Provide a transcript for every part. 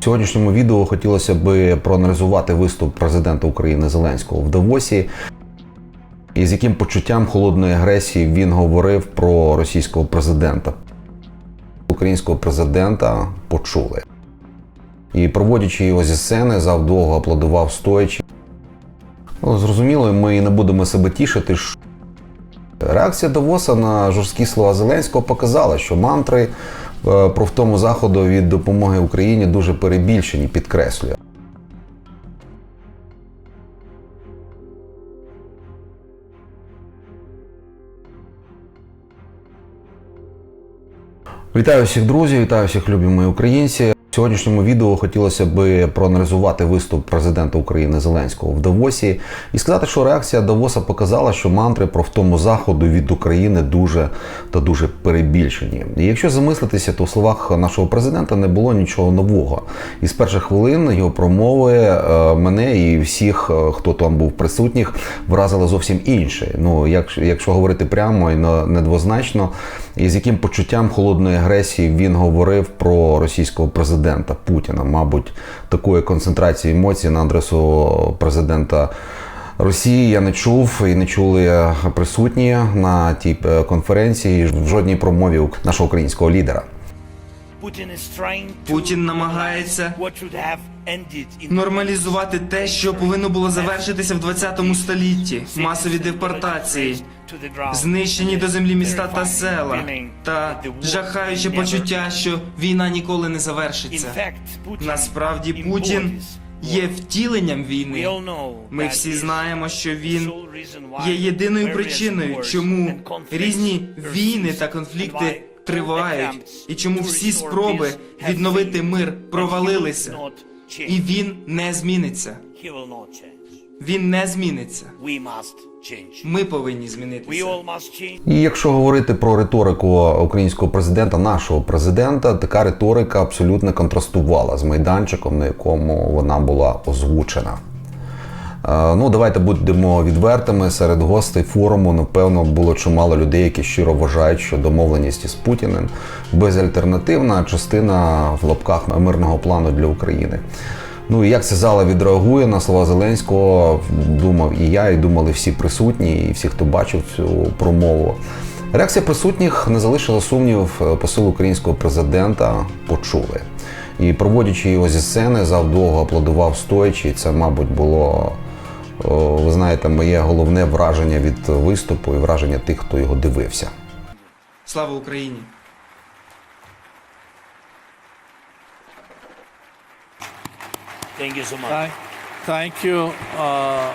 В сьогоднішньому відео хотілося б проаналізувати виступ президента України Зеленського в Давосі, і з яким почуттям холодної агресії він говорив про російського президента. Українського президента почули. І проводячи його зі сцени, зав довго аплодував стоячи. Ну, зрозуміло, ми не будемо себе тішити. що Реакція Давоса на жорсткі слова Зеленського показала, що мантри про втому заходу від допомоги Україні дуже перебільшені, підкреслює. Вітаю всіх друзів, вітаю всіх любі мої українці. Сьогоднішньому відео хотілося б проаналізувати виступ президента України Зеленського в Давосі і сказати, що реакція Давоса показала, що мантри про втому заходу від України дуже та дуже перебільшені. І якщо замислитися, то в словах нашого президента не було нічого нового. І з перших хвилин його промови е, мене і всіх, е, хто там був присутніх, вразили зовсім інше. Ну, як, якщо говорити прямо і не- недвозначно, і з яким почуттям холодної агресії він говорив про російського президента Путіна. Мабуть, такої концентрації емоцій на адресу президента. Росії я не чув і не чули присутні на тій е, конференції в жодній промові нашого українського лідера. Путін намагається нормалізувати те, що повинно було завершитися в 20 столітті. Масові депортації, знищені до землі міста та села, та жахаюче почуття, що війна ніколи не завершиться. Насправді Путін є втіленням війни. Ми всі знаємо, що він є єдиною причиною, чому різні війни та конфлікти тривають, і чому всі спроби відновити мир провалилися. І він не зміниться. Він не зміниться. Ми повинні змінитися. І якщо говорити про риторику українського президента, нашого президента, така риторика абсолютно контрастувала з майданчиком, на якому вона була озвучена. Е, Ну, давайте будемо відвертими. Серед гостей форуму, напевно, було чимало людей, які щиро вважають, що домовленість із Путіним безальтернативна частина в лапках мирного плану для України. Ну і як ця зала відреагує на слова Зеленського, думав і я, і думали всі присутні, і всі, хто бачив цю промову. Реакція присутніх не залишила сумнівів. е, Посил українського президента почули. І проводячи його зі сцени, зал довго аплодував стоячи. Це, мабуть, було, ви знаєте, моє головне враження від виступу і враження тих, хто його дивився. Слава Україні! Thank you so much. Thank, you. Uh,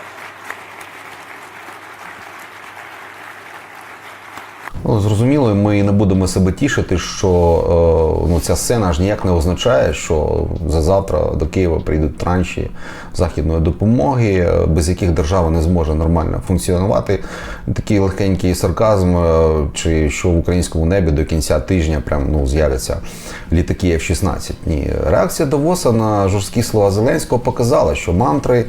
Ну, зрозуміло, ми не будемо себе тішити, що е, ну, ця сцена аж ніяк не означає, що за завтра до Києва прийдуть транші західної допомоги, е, без яких держава не зможе нормально функціонувати. Такий легенький сарказм, е, чи що в українському небі до кінця тижня прям ну з'являться літаки F-16. Ні, реакція Давоса на жорсткі слова Зеленського показала, що мантри.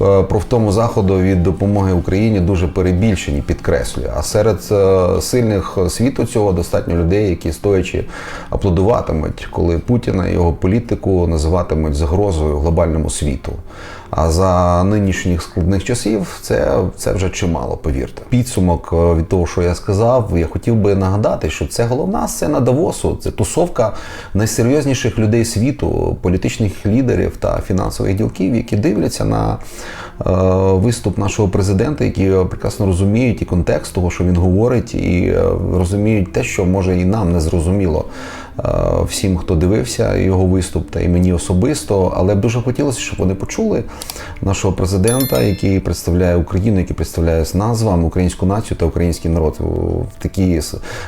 Е, Про втому заходу від допомоги Україні дуже перебільшені, підкреслюю. А серед е, сильних світу цього достатньо людей, які стоячи аплодуватимуть, коли Путіна і його політику називатимуть загрозою глобальному світу. А за нинішніх складних часів це, це вже чимало, повірте. Підсумок е, від того, що я сказав, я хотів би нагадати, що це головна сцена Давосу, це тусовка найсерйозніших людей світу, політичних лідерів та фінансових ділків, які дивляться на е, виступ нашого президента, які прекрасно розуміють і контекст того, що він говорить, і е, розуміють те, що може і нам не зрозуміло всім, хто дивився його виступ, та і мені особисто. Але б дуже хотілося, щоб вони почули нашого президента, який представляє Україну, який представляє нас з вами, українську націю та український народ в такі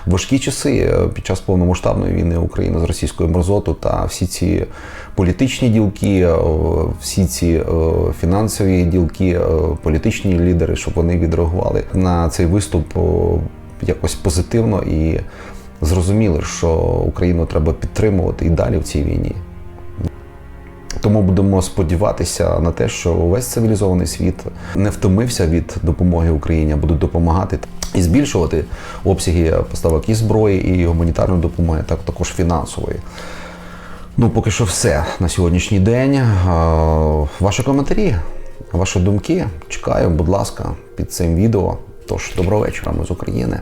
важкі часи е, під час повномасштабної війни України з російською мерзоту та всі ці політичні ділки, е, всі ці е, фінансові ділки, е, політичні лідери, щоб вони відреагували на цей виступ е, якось позитивно і зрозуміли, що Україну треба підтримувати і далі в цій війні. Тому будемо сподіватися на те, що увесь цивілізований світ не втомився від допомоги Україні, а будуть допомагати і збільшувати обсяги поставок і зброї, і гуманітарної допомоги, так також фінансової. Ну, поки що все на сьогоднішній день. Ваші коментарі, ваші думки чекаю, будь ласка, під цим відео. Тож, доброго вечора, ми з України.